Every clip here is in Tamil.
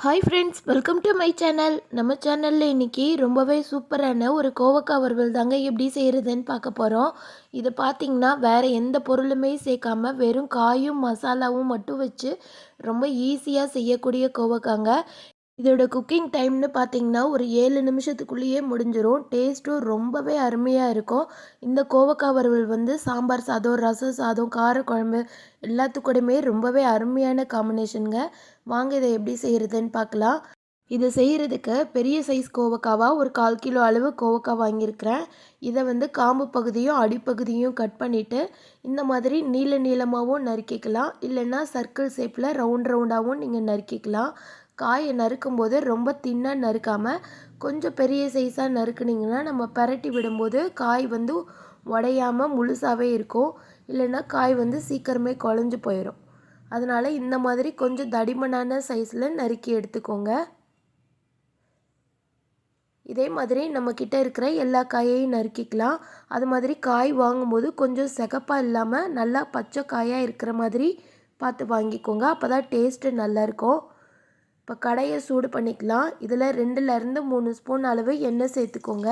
Hi friends welcome to my channel நம்ம சேனலில் இன்றைக்கி ரொம்பவே சூப்பரான ஒரு கோவக்காய் வறுவல் தாங்க எப்படி செய்கிறதுன்னு பார்க்க போகிறோம் இது பார்த்திங்கன்னா வேறு எந்த பொருளுமே சேர்க்காம வெறும் காயும் மசாலாவும் மட்டும் வச்சு ரொம்ப ஈஸியாக செய்யக்கூடிய கோவக்காங்க. இதோட குக்கிங் டைம்னு பார்த்தீங்கன்னா ஒரு ஏழு நிமிஷத்துக்குள்ளேயே முடிஞ்சிடும் டேஸ்ட்டும் ரொம்பவே அருமையாக இருக்கும். இந்த கோவக்காய் வறுவல் வந்து சாம்பார் சாதம் ரசம் சாதம் காரக்குழம்பு எல்லாத்துக்கூடமே ரொம்பவே அருமையான காம்பினேஷனுங்க வாங்க இதை எப்படி செய்கிறதுன்னு பார்க்கலாம் இதை செய்கிறதுக்கு பெரிய சைஸ் கோவக்காவாக ஒரு கால் கிலோ அளவு கோவக்காய் வாங்கியிருக்கிறேன். இதை வந்து காம்பு பகுதியும் அடிப்பகுதியும் கட் பண்ணிவிட்டு இந்த மாதிரி நீள நீளமாகவும் நறுக்கிக்கலாம். இல்லைன்னா சர்க்கிள் ஷேப்பில் ரவுண்ட் ரவுண்டாகவும் நீங்கள் நறுக்கிக்கலாம். காயை நறுக்கும்போது ரொம்ப தின்னாக நறுக்காமல் கொஞ்சம் பெரிய சைஸாக நறுக்குனிங்கன்னா நம்ம பரட்டி விடும்போது காய் வந்து உடையாமல் முழுசாகவே இருக்கும். இல்லைன்னா காய் வந்து சீக்கிரமே குழஞ்சி போயிடும் அதனால் இந்த மாதிரி கொஞ்சம் தடிமனான சைஸில் நறுக்கி எடுத்துக்கோங்க. இதே மாதிரி நம்மக்கிட்ட இருக்கிற எல்லா காயையும் நறுக்கிக்கலாம். அது மாதிரி காய் வாங்கும்போது கொஞ்சம் சிகப்பாக இல்லாமல் நல்லா பச்சை காயாக இருக்கிற மாதிரி பார்த்து வாங்கிக்கோங்க. அப்போ தான் டேஸ்ட்டு நல்லாயிருக்கும் இப்போ கடையை சூடு பண்ணிக்கலாம். இதில் ரெண்டுலேருந்து மூணு ஸ்பூன் அளவு எண்ணெய் சேர்த்துக்கோங்க.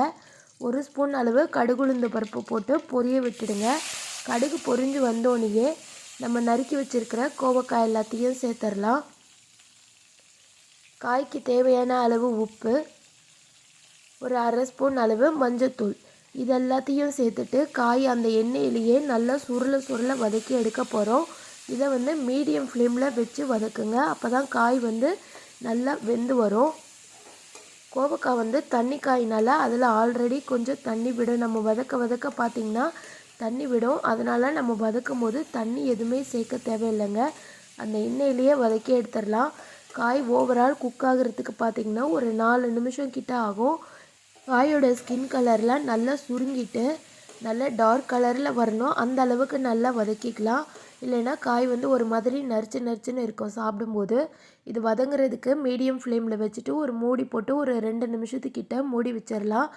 ஒரு ஸ்பூன் அளவு கடுகுளுந்து பருப்பு போட்டு பொரிய விட்டுடுங்க. கடுகு பொரிஞ்சு வந்தோடனேயே நம்ம நறுக்கி வச்சுருக்கிற கோவக்காய் எல்லாத்தையும் சேர்த்துடலாம் காய்க்கு தேவையான அளவு உப்பு ஒரு அரை ஸ்பூன் அளவு மஞ்சத்தூள். இது எல்லாத்தையும் சேர்த்துட்டு காய் அந்த எண்ணெயிலேயே நல்லா சுருள சுருள வதக்கி எடுக்க போகிறோம் இதை வந்து மீடியம் ஃப்ளேமில் வச்சு வதக்குங்க. அப்போ தான் காய் வந்து நல்லா வெந்து வரும். கோவக்காய் வந்து தண்ணி காயினால் அதில் ஆல்ரெடி கொஞ்சம் தண்ணி விடும். நம்ம வதக்க வதக்க பார்த்திங்கன்னா தண்ணி விடும். அதனால் நம்ம வதக்கும் போது தண்ணி எதுவுமே சேர்க்க தேவையில்லைங்க. அந்த எண்ணெயிலேயே வதக்கி எடுத்துடலாம். காய் ஓவரால் குக் ஆகிறதுக்கு பார்த்திங்கன்னா ஒரு நாலு நிமிஷம் கிட்ட ஆகும். காயோட ஸ்கின் கலரில் நல்லா சுருங்கிட்டு நல்ல டார்க் கலரில் வரணும். அந்த அளவுக்கு நல்லா வதக்கிக்கலாம். இல்லைன்னா காய் வந்து ஒரு மாதிரி நரிச்சு நரிச்சுன்னு இருக்கும் சாப்பிடும்போது. இது வதங்குறதுக்கு மீடியம் ஃப்ளேமில் வச்சுட்டு ஒரு மூடி போட்டு ஒரு ரெண்டு நிமிஷத்துக்கிட்ட மூடி வச்சிடலாம்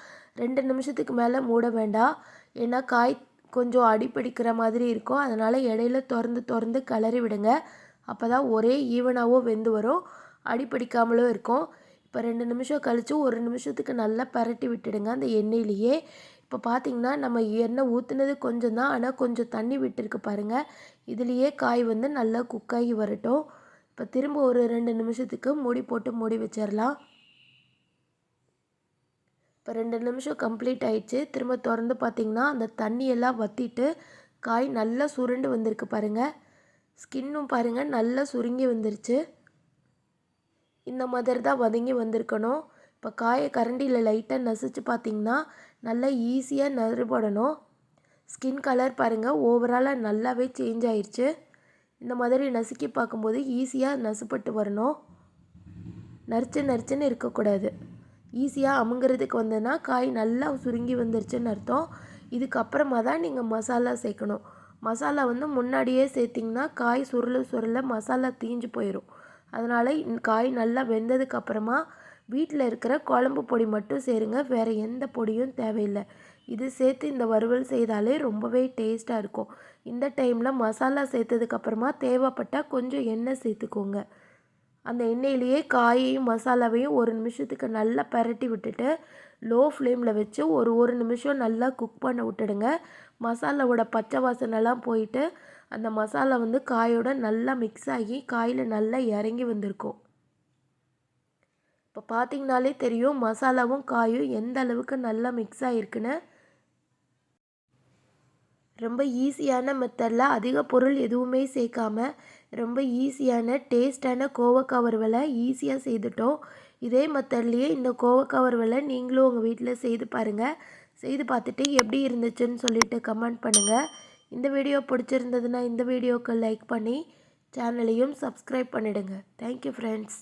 ரெண்டு நிமிஷத்துக்கு மேலே மூட வேண்டாம். ஏன்னா காய் கொஞ்சம் அடிப்பிடிக்கிற மாதிரி இருக்கும். அதனால் இடையில திறந்து திறந்து கிளறி விடுங்க. அப்போ தான் ஒரே ஈவனாகவும் வெந்து வரும். அடிப்பிடிக்காமலும் இருக்கும். இப்போ ரெண்டு நிமிஷம் கழித்து ஒரு நிமிஷத்துக்கு நல்லா பரட்டி விட்டுடுங்க அந்த எண்ணெயிலேயே. இப்போ பார்த்திங்கன்னா நம்ம எண்ணெய் ஊற்றுனது கொஞ்சம் தான். ஆனால் கொஞ்சம் தண்ணி விட்டுருக்கு பாருங்கள் இதுலேயே காய் வந்து நல்லா குக்காகி வரட்டும். இப்போ திரும்ப ஒரு ரெண்டு நிமிஷத்துக்கு மூடி போட்டு மூடி வச்சிடலாம் இப்போ ரெண்டு நிமிஷம் கம்ப்ளீட் ஆயிடுச்சு. திரும்ப திறந்து பார்த்திங்கன்னா அந்த தண்ணியெல்லாம் வற்றிட்டு காய் நல்லா சுருண்டு வந்திருக்கு பாருங்கள் ஸ்கின்னும் பாருங்கள் நல்லா சுருங்கி வந்துருச்சு. இந்த மாதிரி தான் வதங்கி வந்திருக்கணும். இப்போ காயை கரண்டியில் லைட்டாக நசிச்சு பார்த்திங்கன்னா நல்லா ஈஸியாக நறுபடணும். ஸ்கின் கலர் பாருங்கள் ஓவராலாக நல்லாவே சேஞ்ச் ஆயிடுச்சு இந்த மாதிரி நசுக்கி பார்க்கும்போது ஈஸியாக நசுப்பட்டு வரணும். நரிச்சு நரிச்சுன்னு இருக்கக்கூடாது. ஈஸியாக அமுங்கிறதுக்கு வந்ததுன்னா காய் நல்லா சுருங்கி வந்துருச்சுன்னு அர்த்தம். இதுக்கப்புறமா தான் நீங்கள் மசாலா சேர்க்கணும். மசாலா வந்து முன்னாடியே சேர்த்திங்கன்னா காய் சுருள சுருள மசாலா தீஞ்சு போயிடும் அதனால் காய் நல்லா வெந்ததுக்கப்புறமா வீட்டில் இருக்கிற குழம்பு பொடி மட்டும் சேருங்க. வேறு எந்த பொடியும் தேவையில்லை. இது சேர்த்து இந்த வறுவல் செய்தாலே ரொம்பவே டேஸ்ட்டாக இருக்கும். இந்த டைமில் மசாலா சேர்த்ததுக்கப்புறமா தேவைப்பட்டால் கொஞ்சம் எண்ணெய் சேர்த்துக்கோங்க. அந்த எண்ணெயிலேயே காயையும் மசாலாவையும் ஒரு நிமிஷத்துக்கு நல்லா பரட்டி விட்டுட்டு லோ ஃப்ளேமில் வச்சு ஒரு ஒரு நிமிஷம் நல்லா குக் பண்ண விட்டுடுங்க. மசாலாவோட பச்சை வாசனைலாம் போயிட்டு அந்த மசாலா வந்து காயோட நல்லா மிக்ஸ் ஆகி காயில் நல்லா இறங்கி வந்திருக்கும். இப்போ பார்த்திங்கனாலே தெரியும் மசாலாவும் காயும் எந்த அளவுக்கு நல்லா மிக்ஸ் ஆகிருக்குன்னு ரொம்ப ஈஸியான மெத்தடில் அதிக பொருள் எதுவுமே சேர்க்காம ரொம்ப ஈஸியான டேஸ்டான கோவக்காய் வறுவலை ஈஸியாக செய்துட்டோம். இதே மெத்தட்லேயே இந்த கோவக்காய் வறுவலை நீங்களும் உங்கள் வீட்டில் செய்து பாருங்கள் செய்து பார்த்துட்டு எப்படி இருந்துச்சுன்னு சொல்லிட்டு கமெண்ட் பண்ணுங்கள் இந்த வீடியோ பிடிச்சிருந்ததுன்னா இந்த வீடியோவுக்கு லைக் பண்ணி சேனலையும் சப்ஸ்கிரைப் பண்ணிவிடுங்க தேங்க்யூ ஃப்ரெண்ட்ஸ்